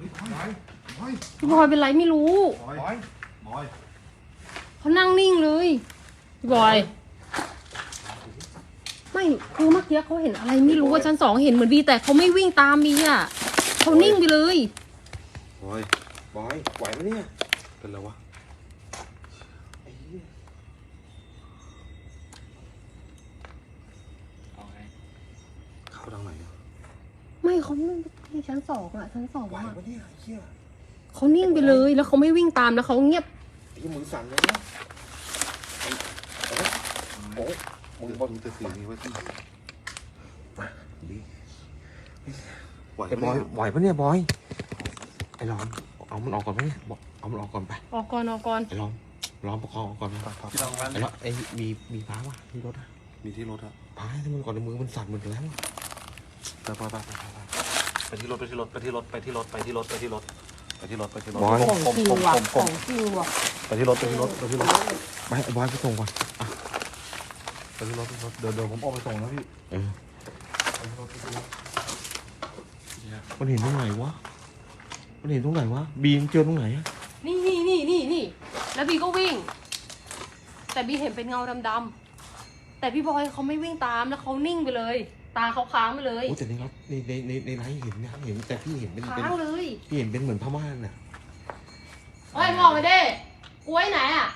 ฮ้ยบอยบอยพี่บอยเป็นไรไม่รู้บอยบอยบอยเขานั่งนิ่งเลยพี่บอย ไม่คือเมื่อกี้เขาเห็นอะไรไม่รู้ว่าชั้นสองเห็นเหมือนบีแต่เขาไม่วิ่งตามบีอะเขานิ่งไปเลยบอยบอยไหวไหมเนี่ยเป็นไรวะไอ้เหี้ยเอาไงเข้าทางไหนอะไม่เขาไม่ ที่ชั้นสองอะชั้นสองไหวอะปะเนี่ยไอ้เหี้ยเขานิ่งไปเลยแล้วเขาไม่วิ่งตามแล้วเขาเงียบไอ้เหี้ยมือสั่นเลยนะไอ้โอ้โอ้มึงบอลจะถือนี่ไว้ที่มาดิไหวไอ้บอยไหวปะเนี่ยบอย ไอ้ล้อมเอามันออกก่อนไหมเนี่ยบอกเอามันออกก่อนไป ออกก่อนออกก่อนไอ้ล้อมล้อมประคองออกก่อนนะพี่ลองกันไอ้ล้อมไอ้มีมีพ้าวะมีรถอะมีที่รถอะพ้าให้มันก่อนในมือมันสั่นหมดแล้วอะไปไปไปไป ไปไปที่รถไปที่รถไปที่รถไปที่รถไปที่รถไปที่รถไปที่รถไปที่รถของจริงว่ะของจริงว่ะไปที่รถไปที่รถไปที่รถไปไอ้บอยไปส่งก่อนไปที่รถไปที่รถเดี๋ยวเดี๋ยวผมออกไปส่งนะพี่เออไปที่รถไปที่รถมันเห็นตรงไหนวะมันเห็นตรงไหนวะบีมเจอตรงไหนอะนี่นี่นี่นี่นี่แล้วบีก็วิ่ง แต่บีเห็นเป็นเงาดำๆแต่พี่บอยเขาไม่วิ่งตามแล้วเขานิ่งไปเลย ตาเขาค้างไปเลยโอ้แต่ในรถในในในในไลฟ์เห็นนะเห็นแต่พี่เห็นเป็นเป็นค้างเลยพี่เห็นเป็นเหมือนพม่านน่ะเฮ้ยมองไปดิกล้วยไหนอะ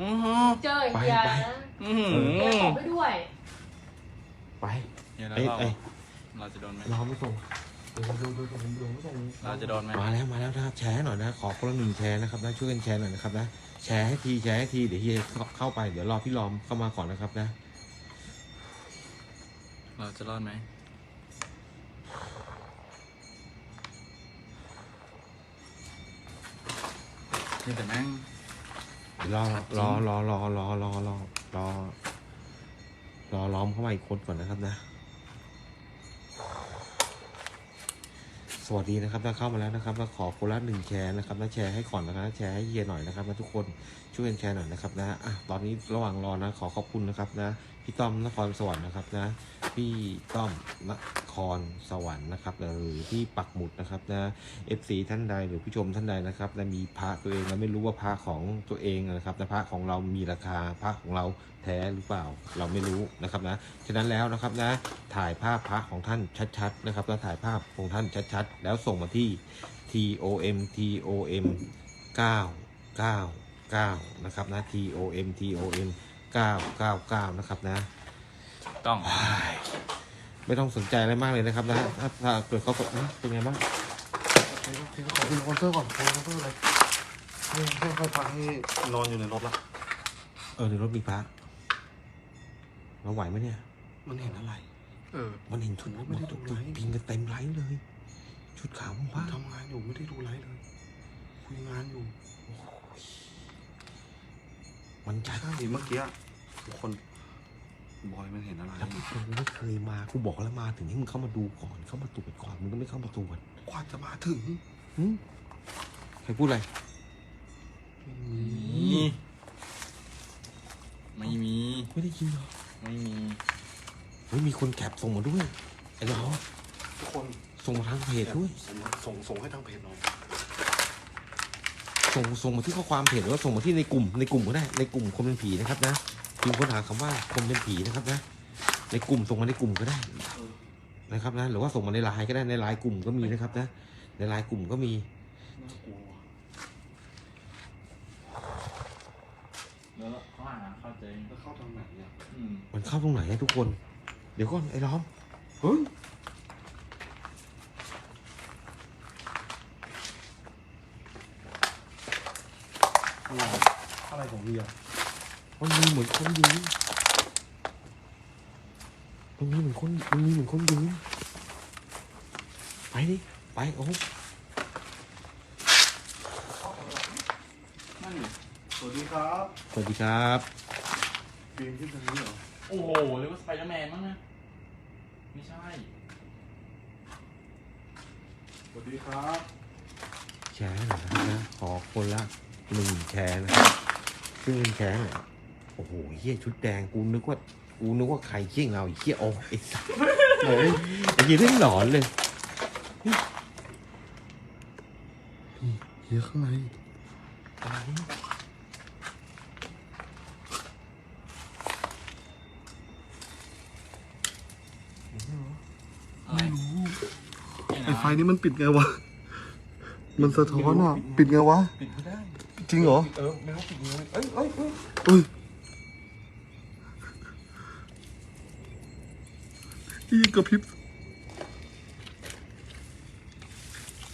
อือหือเจอไอ้เหี้ยไปนะอือหือเดี๋ยวขอไปด้วย ไปเนี่ยแล้วไอ้เราไอ้เราจะโดนไหมล้อมไม่ส่งเดี๋ยวดูดูดูดูดูไม่ส่งเราจะโดนไหมมาแล้วมาแล้วนะครับแชร์หน่อยนะ ขอคนละหนึ่งแชร์นะครับนะช่วยกันแชร์หน่อยนะครับนะแชร์ให้ทีแชร์ให้ทีเดี๋ยวเฮียเข้าเข้าไปเดี๋ยวรอพี่ลอมเข้ามาก่อนนะครับนะ เราจะรอดไหมนี่แต่แม่งเดี๋ยวรอรอรอรอรอรอรอรอรอล้อมเข้ามาอีกคนก่อนนะครับนะ สวัสดีนะครับถ้าเข้ามาแล้วนะครับนะขอคนละหนึ่งแชร์นะครับนะแชร์ให้ก่อนนะครับแชร์ให้เฮียหน่อยนะครับนะทุกคนช่วยกันแชร์หน่อยนะครับนะอะตอนนี้ระหว่างรอนะ ขอขอบคุณนะครับนะ พี่ต้อมนครสวรรค์นะครับนะ พี่ต้อมนครสวรรค์นะครับหรือที่ปักหมุดนะครับนะ FC ท่านใดหรือผู้ชมท่านใดนะครับและมีพระตัวเองแล้วไม่รู้ว่าพระของตัวเองนะครับแต่พระของเรามีราคาพระของเราแท้หรือเปล่าเราไม่รู้นะครับนะฉะนั้นแล้วนะครับนะถ่ายภาพพระของท่านชัดๆนะครับแล้วถ่ายภาพของท่านชัดๆ แล้วส่งมาที่ tom tom 999 นะครับนะ tom tom 999 นะครับนะ ต้อง ไม่ต้องสนใจอะไรมากเลยนะครับนะถ้าถ้าเกิดเขาตกนะเป็นไงบ้างพี่ขอคุณคอนเซอร์ก่อนคอนเซอร์อะไรให้ให้ค่อยพักให้นอนอยู่ในรถละเออในรถมีพระเราไหวไหมเนี่ย มันเห็นอะไร เออ มันเห็นชุดไม่ได้ดูไลฟ์พิงกันเต็มไลฟ์เลย ชุดขาวผมพระทำงานอยู่ไม่ได้ดูไลฟ์เลย คุยงานอยู่ มันชัดใช่เมื่อกี้ทุกคนบอยมันเห็นอะไรแล้วมึงไม่เคยมากูบอกแล้วมาถึงให้มึงเข้ามาดูก่อนเข้ามาตรวจก่อนมึงก็ไม่เข้ามาตรวจกว่าจะมาถึงหึใครพูดอะไรไม่มมีีไม่มีไม่ได้ยินเหรอไม่มี เฮ้ยมีคนแคปส่งมาด้วยไอ้เราทุกคนส่งมาทางเพจด้วยส่งส่งให้ทางเพจหน่อย ส่งส่งมาที่ข้อความเพจหรือว่าส่งมาที่ในกลุ่มในกลุ่มก็ได้ในกลุ่มคนเป็นผีนะครับนะพิมพ์ค้นหาคำว่าคนเป็นผีนะครับนะ ในกลุ่มส่งมาในกลุ่มก็ได้นะครับนะหรือว่าส่งมาในไลน์ก็ได้ในไลน์กลุ่มก็มีนะครับนะ ในไลน์กลุ่มก็มีน่ากลัวว่ะแล้วข้างหลังเข้าใจแล้วเข้าทางไหนเนี่ยอืมมันเข้าตรงไหนอะทุกคน เดี๋ยวก่อนไอ้ล้อมเฮ้ย อะไรอะไรของเบียร์มันมีเหมือนคนยืนมันมีเหมือนคนมันมีเหมือนคนยืนไปดิ ไปโอ้นั่นดิสวัสดีครับสวัสดีครับฟิล์มที่ตรงนี้เหรอ โอ้โหเรียกว่าสไปเดอร์แมนมั้งนะ ไม่ใช่ สวัสดีครับ แชร์หน่อยนะครับนะขอคนละ หนึ่งแชร์นะครับซึ่งเงินแชร์เนี่ยโอ้โหเฮียชุดแดงกูนึกว่ากูนึกว่าใครเขี้ยเงาไอ้เขี้ยโอ้ไอ้สัสโอ้ยไอ้เหี้ยเรื่องหลอนเลยนี่เฮียข้างในอะไรอะไรไอ้ไฟนี้มันปิดไงวะ มันสะท้อนอะ ปิดไงวะ ปิดไม่ได้ จริงเหรอ เออไม่รู้ปิดยังไงเอ้ยเอ้ยเอ้ยเอ้ยอีกระพริบ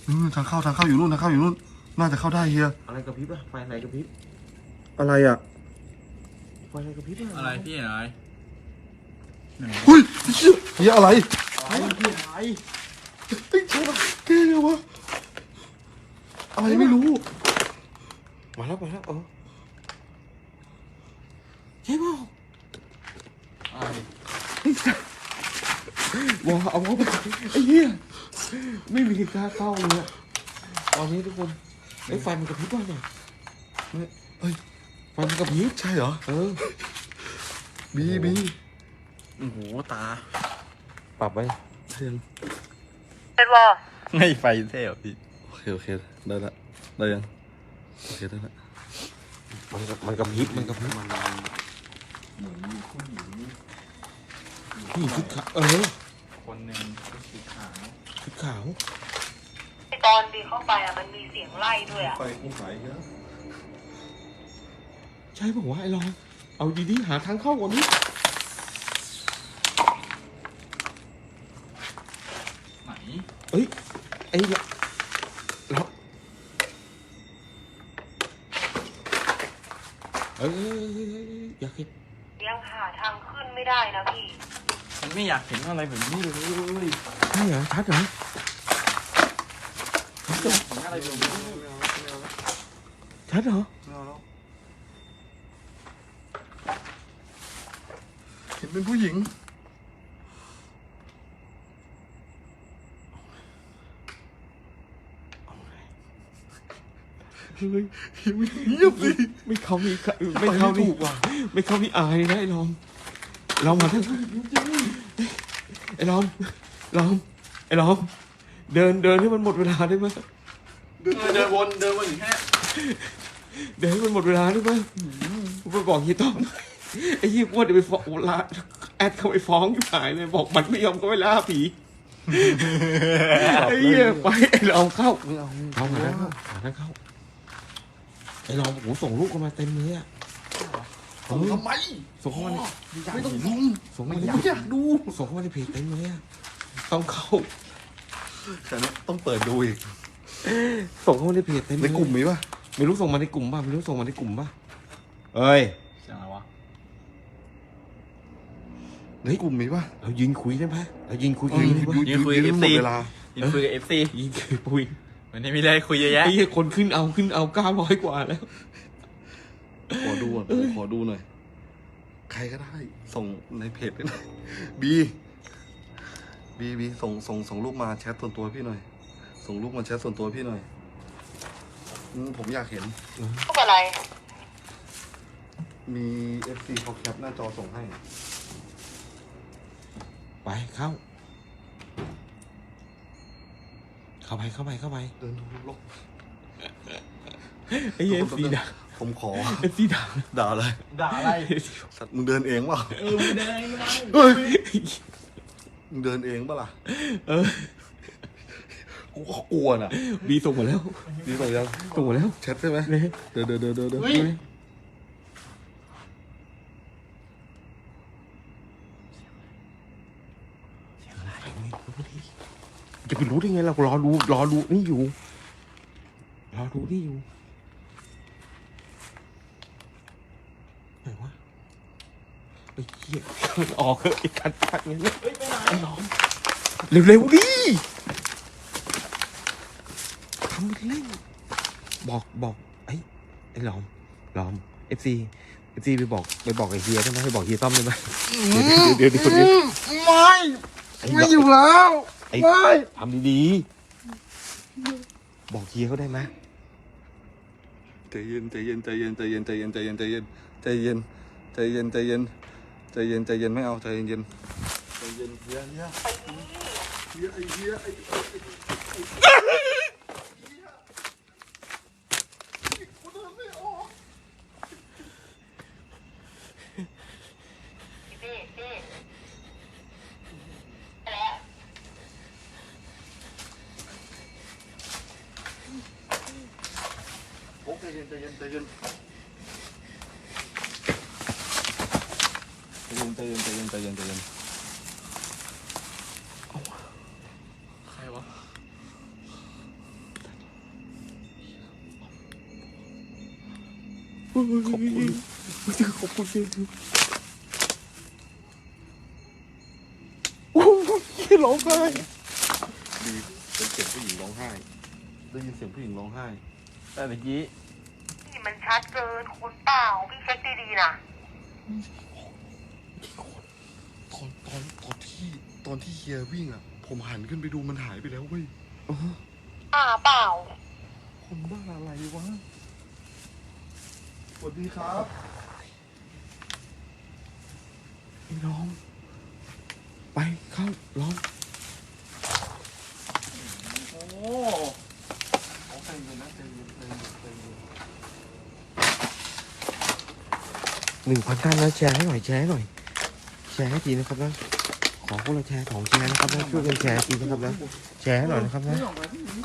นู่นทางเข้าทางเข้าอยู่นู่นทางเข้าอยู่นู่น น่าจะเข้าได้เฮีย อะไรกระพริบอะไฟอะไรกระพริบอะไรอะไฟอะไรกระพริบอะอะไรพี่อะไรหนึ่งเฮ้ยเฮียเฮียอะไรอะไรพี่อะไรไอ้ยใช่ปะแกเลยวะอะไรไม่รู้ มาแล้วมาแล้วเออใช่เปล่าอะไรว้าเอาเข้าไปไอ้เหี้ยไม่มีกล้าเข้าเลยอะตอนนี้ทุกคนไอ้ไฟมันกระพริบวะเนี่ยเฮ้ยไฟมันกระพริบใช่เหรอเออบีบีโอ้โหตา ปรับไว้เทียนเป็นวอไม่ไฟเท่หรอพี่โอเคโอเคได้ละได้ยัง โอเคได้ละมันกระมันกระพริบมันกระพริบเหมือนผู้หญิงนี่ชุดขาวเออคนหนึ่งชุดสีขาวชุดขาวตอนบีเข้าไปอะมันมีเสียงไล่ด้วยอะไฟกูหายเยอะใช่ป่าวะไอ้ลองเอาดีๆหาทางเข้าก่อนดิไหนเอ้ยไอ้ละเราเอ้ยอยากเห็น ยังหาทางขึ้ นไม่ได้นะพี่ ฉันไม่อยากเห็นอะไรแบบนี้เลยใช่เหรอชัดเหรอเห็นอะไรแบบนี้ชัดเหรอไม่เอาแล้วเห็นเป็นผู้หญิง เฮ้ยเงียบสิไม่เขามีไม่เขาไปไม่นี่ถูกว่ะไม่เขานี่อายนะไอ้ลอง ลองมาทั้งไอ้ลองลองไอ้ลองเดินเดินให้มันหมดเวลาได้ไหมเดินวนเดินวนอยู่แค่เดินให้มันหมดเวลาได้ไหมไปบอกเฮียต้อมไอ้เฮียว่าเดี๋ยวไปฟ้องลาแอดเขาไปฟ้องอยู่หายเลยบอกมันไม่ยอมก็ไม่ล่าผีไอ้เฮียไปไอ้ลองเข้าเอาเอาหาทางเข้าหาทางเข้าไอ้ลองโอ้ส่งลูกกันมาเต็มเลยอะ ส่งทำไมส่งเข้ามาในไม่ต้องส่งส่งเข้ามาในไม่อยากดูส่งเข้ามาในเพจเต็มเลยอะต้องเข้าแต่เนี่ยต้องเปิดดูอีก ส่งเข้ามาในเพจเต็มในกลุ่มมีป่ะไม่รู้ส่งมาในกลุ่มป่ะไม่รู้ส่งมาในกลุ่มป่ะเอ้ยเสียงอะไรวะในกลุ่มมีป่ะเรายิงคุยได้ไหมเรายิงคุยกันได้ไหมยืนคุยกับหม FC ดเวลายินคุยกับเอฟซียิงคุยวันนี้มีอะไรคุยเยอะแยะไอ้เหี้ยคนขึ้นเอาขึ้นเอาเก้าร้อยกว่าแล้ว ขอดูอะผมขอดูหน่อย ใครก็ได้ ส่งในเพจด้วยหน่อยบีบีบีส่งส่งส่งรูปมาแชทส่วนตัวพี่หน่อย ส่งรูปมาแชทส่วนตัวพี่หน่อยอืมผมอยากเห็น รูปอะไร มีเอฟซีเขาแคปหน้าจอส่งให้ ไปเข้า เข้าไปเข้าไปเข้าไป เดินดูโลก ไอ้เอฟซีด่า ผมขอ เอฟซีด่าด่าเลยด่าอะไรสัตว์มึงเดินเองเปล่าเออไม่ได้ไม่ได้เฮ้ยมึงเดินเองเปล่าล่ะเออกูก็กลัวน่ะบีส่งมาแล้วดีส่งยังส่งมาแล้วแชทใช่ไหมเลยเดินเดินเดินเดินเดินเฮ้ยจะไปรู้ได้ไงเรารอดูรอดูนี่อยู่รอดูนี่อยู่ไหนวะไอ้เหี้ยมันออกเถอะไอ้คันคันนี้เฮ้ยไปไหนไอ้น้องเร็วๆดิทำเป็นเล่นบอกบอกไอ้ไอ้หลอมหลอมเอฟซีเอฟซีไปบอกไปบอกไอ้เฮียได้ไหมไปบอกเฮียต้อมได้ไหมเดี๋ยวเดี๋ยวเดี๋ยวเดี๋ยวไม่ไม่อยู่แล้วไอ้ไม่ทำดีๆบอกเฮียเขาได้ไหมใจเย็นใจเย็นใจเย็นใจเย็นใจเย็นใจเย็นใจเย็นใจเย็นใจเย็น ใจเย็นใจเย็นไม่เอาใจเย็นใจเย็นเฮียเฮียเฮียเฮียใจเย็นใจเย็นใจเย็น เย็นใจเย็นใจเย็นใจเย็นใจเย็นเอาวะใครวะขอบคุณขอบคุณจริงโอ้ยร้องไห้ดีเป็นเสียงผู้หญิงร้องไห้ ได้ยินเสียงผู้หญิงร้องไห้ แต่เมื่อกี้นี่มันชัดเกินคุณเปล่าพี่เช็คดีๆนะ ตอนตอนตอนที่ตอนที่เฮียวิ่งอะ ผมหันขึ้นไปดูมันหายไปแล้วเว้ยอ่าเปล่า คนบ้าอะไรวะสวัสดีครับไอ้ล้อมไปเข้าล้อมโอ้เอาใจเย็นนะใจเย็นใจเย็นใจเย็นหนึ่งพันท่านนะแชร์ให้หน่อยแชร์ให้หน่อย แชร์ให้ทีนะครับนะขอพวกเราแชร์สองแชร์นะครับนะช่วยกันแชร์ทีนะครับนะแชร์ให้หน่อยนะครับนะไม่ออกมาที่นี้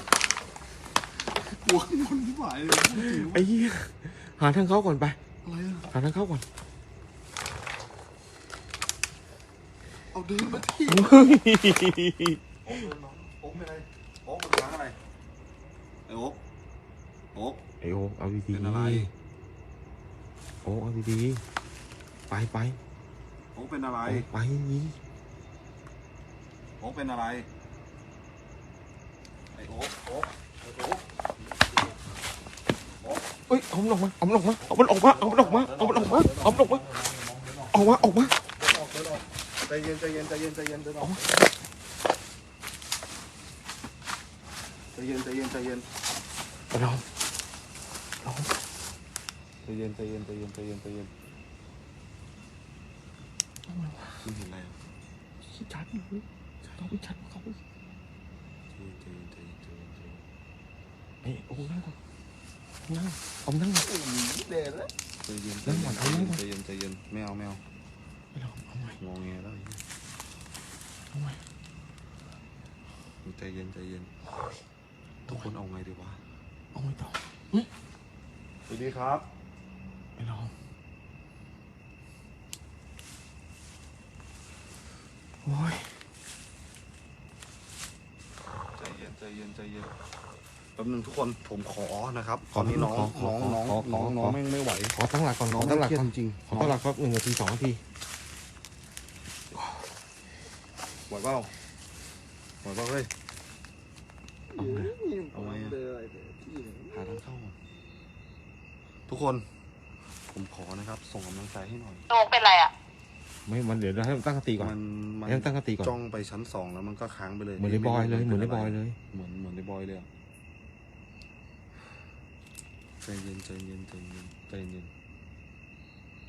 กลัวข้างบนที่หายเลยพูดจริงไอ้เหี้ยหาทางเข้าก่อนไปอะไรอะหาทางเข้าก่อนเอาเดินมาที่เฮ้ยโอ๊กเดินมาโอ๊กเป็นอะไรโอ๊กมันค้างอะไรไอ้โอ๊กโอ๊กไอโอเอาดีเป็นอะไรๆโอ้เอาดีๆไปไป โอ๊กเป็นอะไรโอ้ไปยิงโอ๊กเป็นอะไร ไอ้โอ๊กโอ๊กไอ้โอ๊กเอ้ยเอามันออกมาเอามันออกมาเอามันออกมาเอามันออกมาเอามันออกมาเอามันออกมาออกมาออกมาเดินออกเดินออกใจเย็นใจเย็นใจเย็นใจเย็นเดินออกใจเย็นใจเย็นใจเย็นไปล้อมล้อมใจเย็นใจเย็นใจเย็นใจเย็นใจเย็น คุณเห็นอะไรอะชัดเลยต้องไปชัดเขาใจเย็นใจเย็นใจเย็นใจเย็นใจเย็นไอ้โอ้นั่งก่อนนั่งเอานั่งก่อนใจเย็นใจนั่งเย็ก่อนเอานั่งก่อนใจเย็นใจเย็นไม่เอาไม่เอาไปล้อมเอาใหม่งอแงแล้วไอ้เหี้ยเอาใหม่ใจเย็นใจเย็นทุกคนเอาไงดีวะเอาไม่ต่อสวัสดีครับไปล้อม โอ้ยใจเย็นใจเย็นใจเย็นแป๊บนึงทุกคนผมขอนะครับตอนนี้น้องน้องน้องน้องน้องไม่ไม่ไหวขอตั้งหลักก่อนน้ของอไม่ตั้งหลักเครียดก่อนจริงขอตั้งหลักครับหนึ่งนาทีสองนาทีไหวเปล่าไหวเปล่าเฮ้ย เอาไงเอาไงอะ หาทางเข้าก่อนทุกคน ผมขอนะครับ ส่งกำลังใจให้หน่อยโนกเป็นไรอะ ไม่มันเดี๋ยวเราให้มันตั้งสติก่อน มันมันให้มันตั้งสติก่อน จ้องไปชั้นสองแล้วมันก็ค้างไปเลยเหมือนในบอยเลย เหมือนในบอยเลย เหมือนเหมือนในบอยเลยอะใจเย็นใจเย็นใจเย็นใจเย็น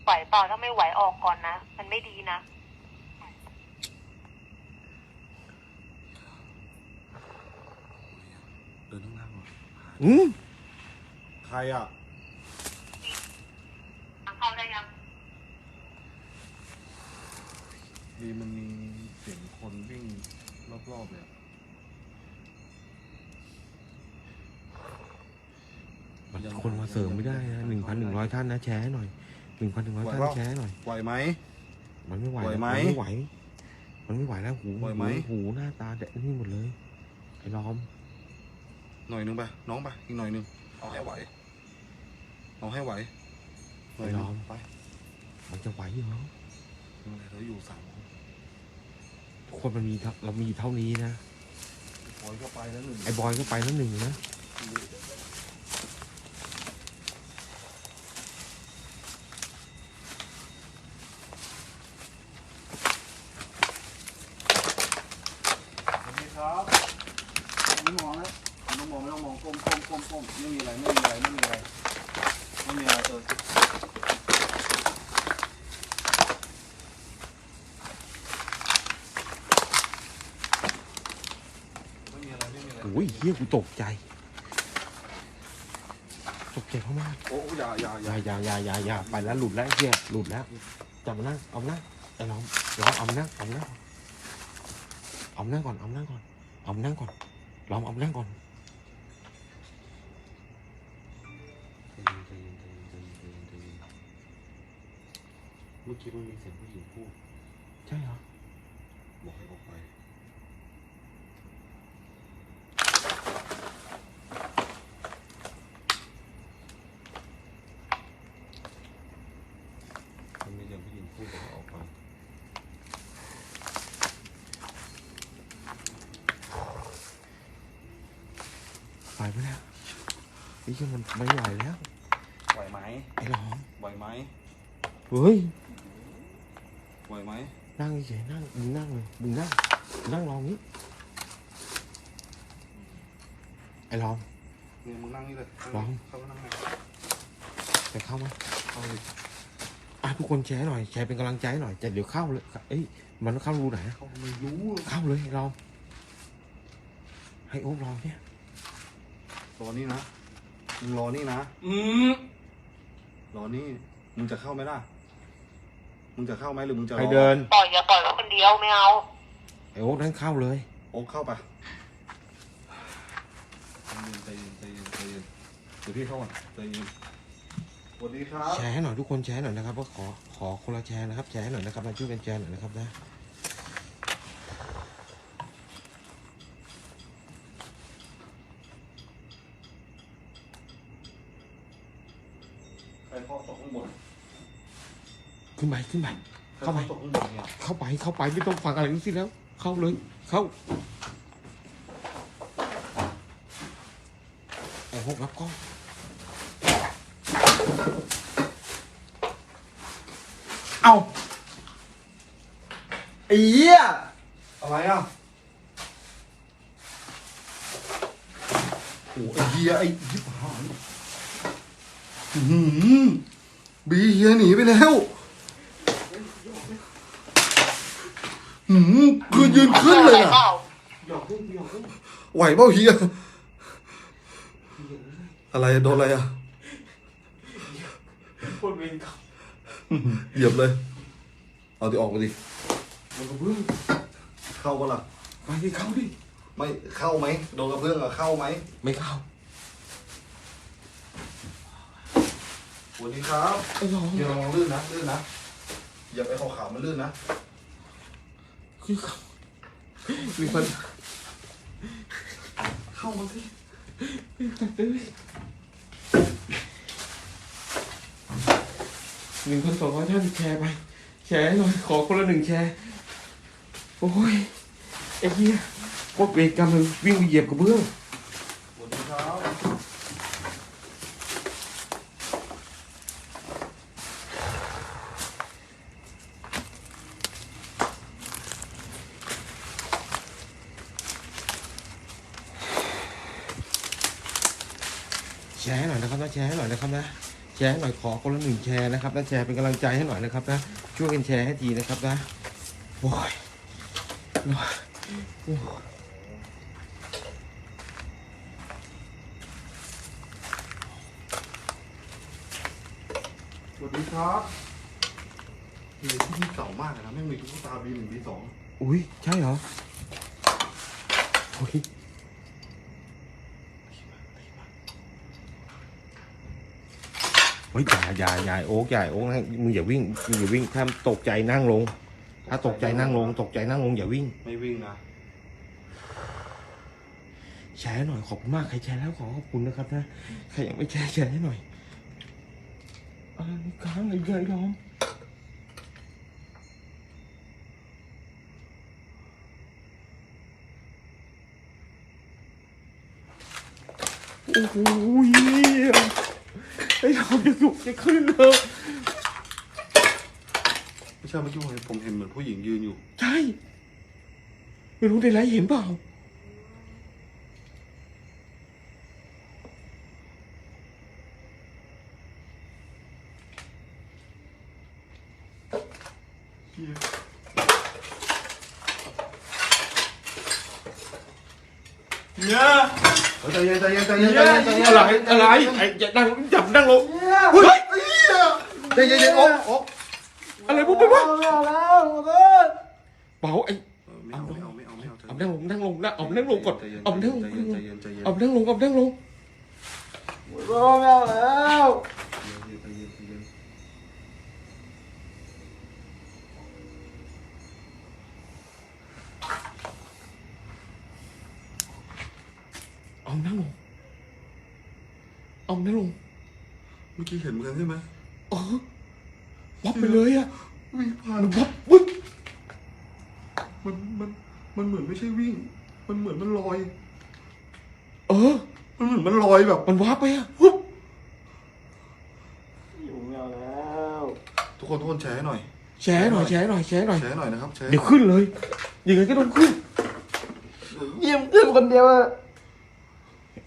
ไหวเปล่าถ้าไม่ไหวออกก่อนนะ มันไม่ดีนะ เดินข้างล่างก่อนหาอืมใครอะ เข้าได้ยัง ดีมันมีเสียงคนวิ่งรอบๆเลยอะมันคนมาเสริมไม่ได้นะหนึ่งพันหนึ่งร้อยท่านนะแชร์ให้หน่อยหนึ่งพันหนึ่งร้อยท่านแชร์ให้หน่อยไหวไหมมันไม่ไหวไหวแล้วไหมมันไม่ไหว มันไม่ไหวแล้วหูไหวไหมหูหน้าตาแดงนี่หมดเลยไอ้ล้อม หน่อยหนึงไปน้องไปอีกหน่อยหนึงเอาให้ไหวเอาให้ไหวหน่อยหนึงไปมันจะไหวเหรอเราอยู่สาม คนทุกคนมันมีเท่าเรามีเท่านี้นะ บอยก็ไปแล้วหนึ่งไอ้บอยก็ไปแล้วหนึ่งนะ เฮียกูตกใจ ตกใจเขามากโอ้ยาอยาอยาอย่าอย่าอย่าอย่าไปแล้วหลุดแล้วเฮียหลุดแล้วจับมานั่งเอามานั่งไอ้น้องน้องเอามานั่งเอามานั่งเอามานั่งก่อนเอามานั่งก่อนเอามานั่งก่อนลองเอามานั่งก่อนเมื่อกี้มันมีเสียงผู้หญิงพูดใช่เหรอบอกให้ออกไป ไปไหมเนี่ยนี่คือมันไม่ไหวแล้ว ไหวไหมไอ้หลอมไหวไหมเฮ้ยไหวไหมนั่งเฉยๆนั่งมึงนั่งเลยมึงนั่งมึงนั่งรองี้ไอ้ลองเนี่ยมึงนั่งนี่เลยลองเข้ามานั่งไหนจะเข้ามาเข้าเลยอะทุกคนแชร์หน่อยแชร์เป็นกำลังใจหน่อยจะเดี๋ยวเข้าเลยเอ้ยมันเข้ารูไหน เข้าไม่รู้ เข้าเลยไอ้ลองให้โอ๊คลองเนี่ย รอนี่นะ มึงรอนี่นะ อืมรอนี่ มึงจะเข้าไหมล่ะ มึงจะเข้าไหมหรือมึงจะรอใครเดินปล่อยอย่าปล่อยไว้คนเดียวไม่เอาไอ้โอ๊คนั่นเข้าเลย โอ๊คเข้าไปใจเย็นใจเย็นใจเย็นใจเย็นเดี๋ยวพี่เข้าก่อนใจเย็นสวัสดีครับ แชร์ให้หน่อยทุกคนแชร์หน่อยนะครับว่าขอขอคนละแชร์นะครับ แชร์ให้หน่อยนะครับมาช่วยกันแชร์หน่อยนะครับนะ ใครเคาะตกข้างบน ขึ้นไปขึ้นไปใครเข้าไปเคาะตกข้างบนเนี่ยเข้าไปเข้าไปไม่ต้องฟังอะไรทั้งสิ้นแล้ว เข้าเลย เข้าไอ้โอ๊ครับกล้องเอาไอ้เหี้ยอะไรอะโอ้ไอ้เหี้ยไอ้ยิบหายอื้อหือบีเฮียหนีไปแล้ว หืมคือยืนขึ้นเลยไหวอะเปล่าหยอกขึ้นหยอกขึ้นไหวเปล่าเฮียอะไรโดนอะไรอะคนเวรเขาเหยียบเลย เอาดิออกมาดิมันก็เพิ่งเข้าปะล่ะไปดิเข้าดิ ไม่เข้าไหมโดนกระเพื่องอะเข้าไหมไม่เข้าสวัสดีครับไอ้หลองอย่าระวังลื่นนะลื่นนะอย่าไปขาวขาวๆมันลื่นนะ คือเขามีคนเข้ามาสิหนึ่งพันสองร้อยท่านแชร์ไป แชร์ให้หน่อย ขอคนละหนึ่งแชร์ โอ้ย ไอ้เหี้ยโคตรเวรกรรมเลยวิ่งไปเหยียบกระเบื้อง สวัสดีครับ แชร์ให้หน่อยนะครับนะแชร์ให้หน่อยนะครับนะแชร์ให้หน่อยขอคนละหนึ่งแชร์นะครับนะแชร์เป็นกำลังใจให้หน่อยนะครับนะช่วยกันแชร์ให้ทีนะครับนะโอ้ยโอ้ยโอ้ยสวัสดีครับเฮ้ยที่นี่เก่ามากเลยนะไม่งมีตุ๊กตาบีหนึ่งบีสองอุ้ยใช่เหรอโอ้ย เฮ้ยอย่าอย่าอย่าโอ๊กอย่าโอ๊กนะมึงอย่าวิ่งมึงอย่าวิ่งถ้าตกใจนั่งลง ถ้าตกใจนั่งลง ตกใจนั่งลงอย่าวิ่ง ไม่วิ่งนะแชร์ให้หน่อยขอบคุณมากใครแชร์แล้วขอขอบคุณนะครับนะใครยังไม่แชร์แชร์ให้หน่อยอะไรนี่ค้างไอ้เหี้ยไอ้ล้อมโอ้โห ไอ้ล้อมจะลุกจะขึ้นเลยไม่ใช่เมื่อกี้ผมเห็นผมเห็นเหมือนผู้หญิงยืนอยู่ ใช่ไม่รู้ในไลฟ์เห็นเปล่า เนี่ยเฮ้ย ใจเย็นใจเย็นใจเย็นใจเย็นใจเย็นอะไรอะไรไอ้อย่านั่งจับนั่งลงเฮ้ยไอ้เหี้ยใจเย็นใจเย็นโอ๊คโอ๊คอะไรพวกมันวะเปล่าไอ้เออไม่เอาไม่เอาไม่เอาไม่เอาเอานั่งลงนั่งลงนะเอานั่งลงก่อนใจเย็นเอานั่งลงใจเย็นใจเย็นใจเย็นเอานั่งลงเอานั่งลงใจเย็นใจเย็นใจเย็น เอานั่งลงเอานั่งลงเมื่อกี้เห็นเหมือนกันใช่ไหมเออวับไปเลยอะวิ่งผ่านมันวับวุ้ยมันมันมันเหมือนไม่ใช่วิ่ง มันเหมือนมันลอย เออ มันเหมือนมันลอยแบบ มันวับไปอะปุ๊บอยู่ไม่เอาแล้วทุกคนทุกคนแชร์ให้หน่อย แชร์หน่อยแชร์หน่อยแชร์หน่อยแชร์หน่อยนะครับแชร์เดี๋ยวขึ้นเลยยังไงก็ต้องขึ้น เยี่ยมขึ้นคนเดียวอะ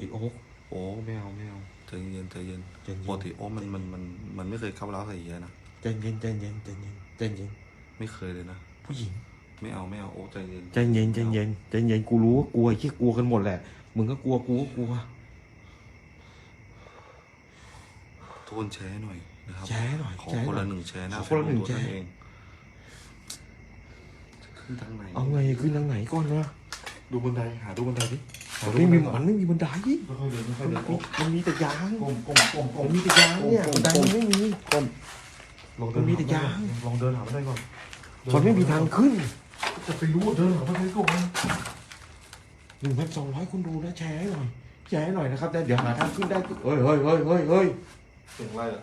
ไอ้โอ๊คโอ้ไม่เอาไม่เอา ใจเย็นใจเย็นใจเย็น ปกติโอ้มันมันมันมันไม่เคยเข้าเล้าใส่เยอะนะใจเย็นใจเย็นใจเย็นใจเย็นไม่เคยเลยนะผู้หญิงไม่เอาไม่เอาโอ้ใจเย็นใจเย็นใจเย็นใจเย็นกูรู้ว่ากลัวไอ้ที่กลัวกันหมดแหละมึงก็กลัวกูก็กลัวทุกคนแชร์ให้หน่อยนะครับแชร์ให้หน่อยขอแชร์ให้คนหน่ละอยหนึ่งแชร์นะขอคนละหนึ่งตัวท่าแชร์เองจะขึ้นทางไหนเอาไงขึ้นทางไหนก่อนนะ ดูบันไดหาดูบันไดดิหาดูไม่มีบัมันนไดไม่มีบันไดค่อยๆเดินค่อยๆเดินโอ้มันมีแต่ยางก้มก้มก้มก้มัมนมีแต่ยางเนี่ยบันไดมันไม่มีก้มลองเดินมันมีแต่ยางลองเดินหาบันไดก่อนมันไม่มีทางขึ้น จะไปรู้ว่าเดินหาบันไดก่อนหนึ่งพันสองร้อยคนดูนะแชร์ให้หน่อยแชร์ให้หน่อยนะครับแต่เดี๋ยวหาทางขึ้นได้เฮ้ยเฮ้ยเฮ้ยเฮ้ยเฮ้ยเสียงอะไรอะ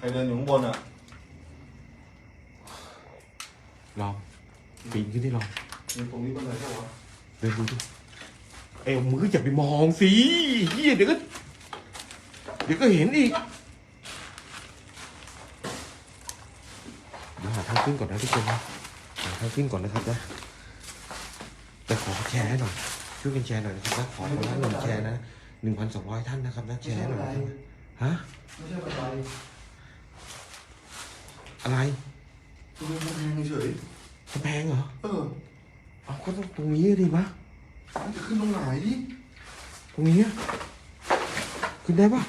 ใครเดินอยู่ข้างบนอะลองปีนขึ้นที่ลองเดินตรงนี้บันไดใช่หรอเดินดูดิเอ้ยมืออย่าไปมองสิเฮียเดี๋ยวก็เดี๋ยวก็เห็นอีกเดี๋ยวหาทางขึ้นก่อนนะทุกคนนะหาทางขึ้นก่อนนะครับนะแต่ขอแชร์หน่อยช่วยกันแชร์หน่อยนะครับนะขอคนละหนึ่งแชร์นะหนึ่งพันสองร้อยท่านนะครับนะแชร์หน่อยนะครับฮะ ไม่ใช่บันได อะไรคือเดินกำแพงเฉยกำแพงเหรอ เออเอาก็ต้องตรงนี้ดิมะมันจะขึ้นตรงไหนดิ ตรงนี้อะขึ้นได้ปะ